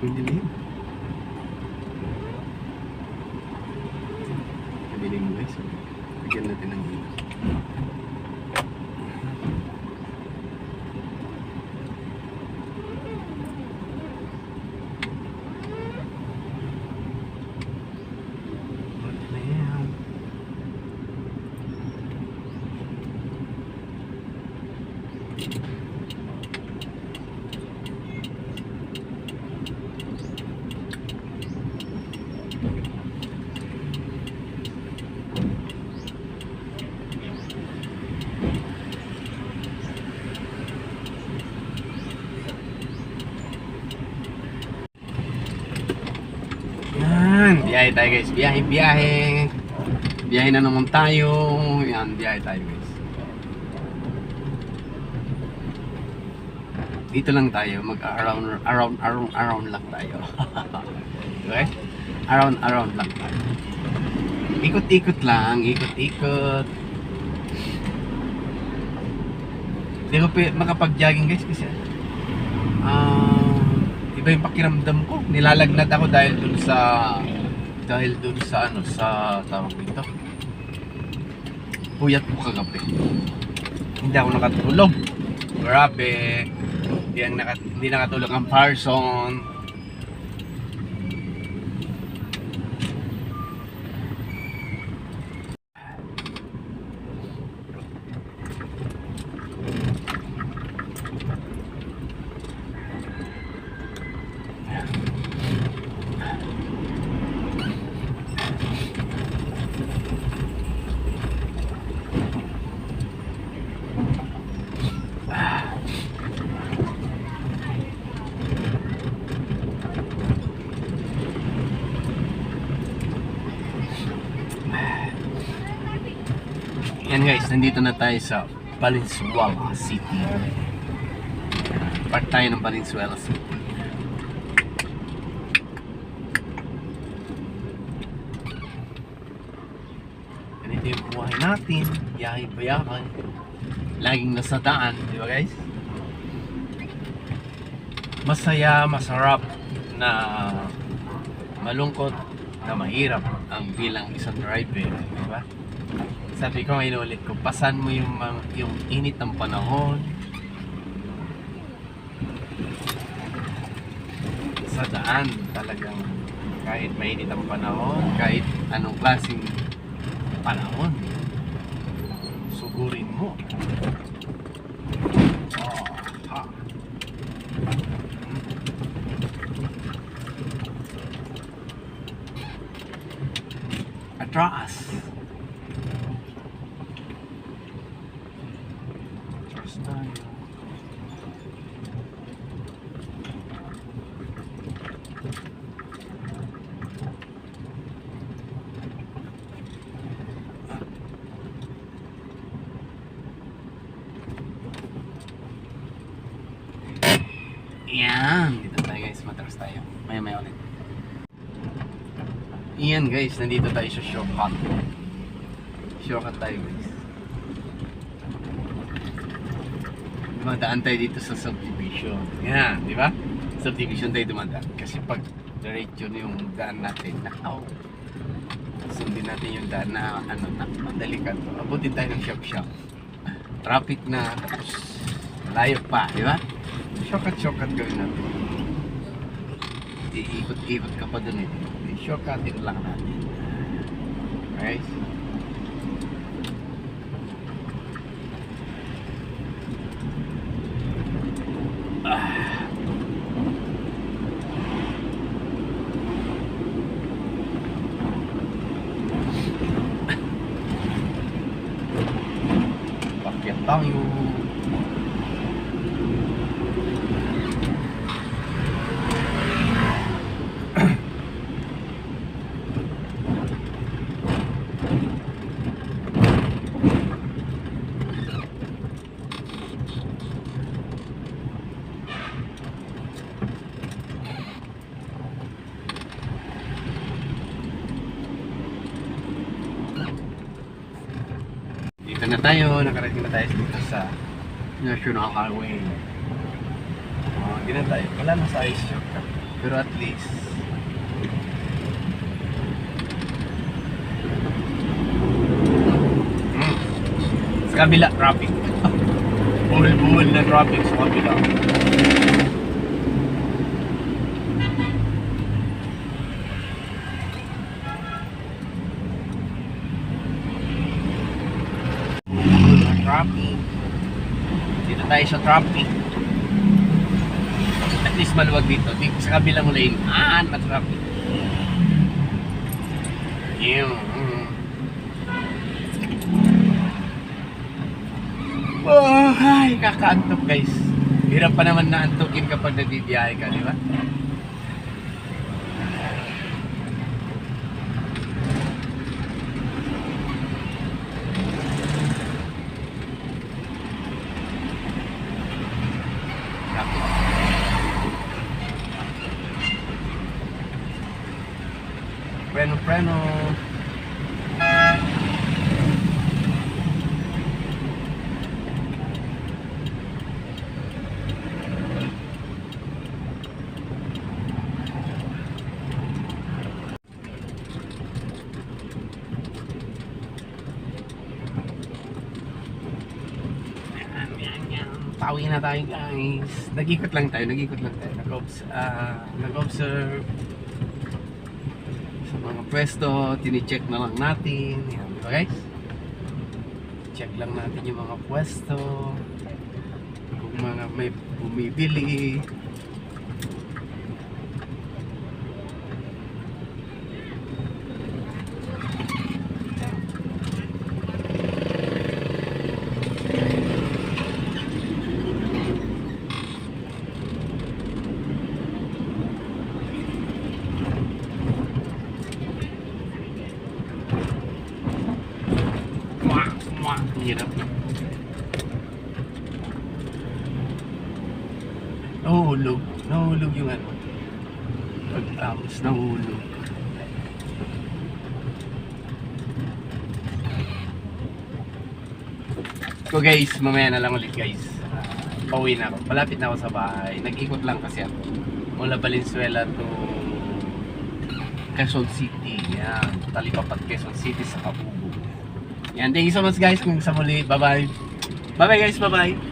Pwede na yun. Biyahe tayo guys. Biyahe, biyahe. Biyahe na naman tayo. Yan, biyahe tayo guys. Dito lang tayo, mag around around around lang tayo. okay? Around around lang tayo. Ikot-ikot lang, ikot-ikot. Hindi makapag-jogging guys kasi ah iba yung pakiramdam ko. Nilalagnat ako dahil dun sa dahil dun sa ano sa tawag dito. Puyat ko kagabi. Hindi ako nakatulog. Grabe. Hindi, ang nakat hindi nakatulog ang person. Yan guys, nandito na tayo sa Valenzuela City. Part tayo ng Valenzuela City. Ganito yung buhay natin, biyahe-biyahan. Laging nasa daan, di ba guys? Masaya, masarap na malungkot na mahirap ang bilang isang driver, di ba? Sabi ko ngayon ulit ko, pasan mo yung, yung init ng panahon sa daan talagang kahit mainit ang panahon, kahit anong klaseng panahon, sugurin mo. Atras tayo. Yan. Dito tayo guys. Matras tayo. Maya maya ulit. Yan guys. Nandito tayo sa shortcut. Shortcut tayo guys. Dumadaan tayo dito sa subdivision. Yan. Di ba? Subdivision tayo dumadaan. Kasi pag diretso na yung daan natin, nakaw. Sundin natin yung daan na ano na madali ka to. Abutin tayo ng shop shop. Traffic na tapos layo pa, di ba? Shortcut shortcut gawin natin. Iikot-ikot ka pa dun eh. Shortcut din lang natin. Guys. Ah. Ah. tayo, nakarating na tayo dito sa National Highway. Oh, hindi na tayo. Wala na sa ice shortcut. Pero at least, mm, sa kabila, traffic. Buhol-buhol na traffic sa kabila. Buhol na traffic. Dito tayo sa traffic. At least maluwag dito. Dito sa kabilang lane, ah, na traffic. Yung, mm. Oh, ay, kakaantok guys. Hirap pa naman na antukin kapag nagbibiyahe ka, di ba? Traffic. Preno, preno. Yan, yan, yan. Pauwi na tayo guys. Nag-ikot lang tayo, nag-ikot lang tayo. Ah, Nag-observe sa mga pwesto, tinicheck na lang natin. Yan, di ba guys? Check lang natin yung mga pwesto. Kung mga may bumibili. Mwah, mwah. Ang Hirap. Nahulog. Nahulog yung ano. Pagtapos nahulog. So guys, mamaya na lang ulit guys. Ah, pauwi na ako. Malapit na ako sa bahay. Nag-ikot lang kasi ako. Mula Valenzuela to Quezon City. Yan. Talipapat Quezon City sa Kabugo. Yan. Thank you so much guys kung sa muli. Bye bye. Bye bye guys. Bye bye.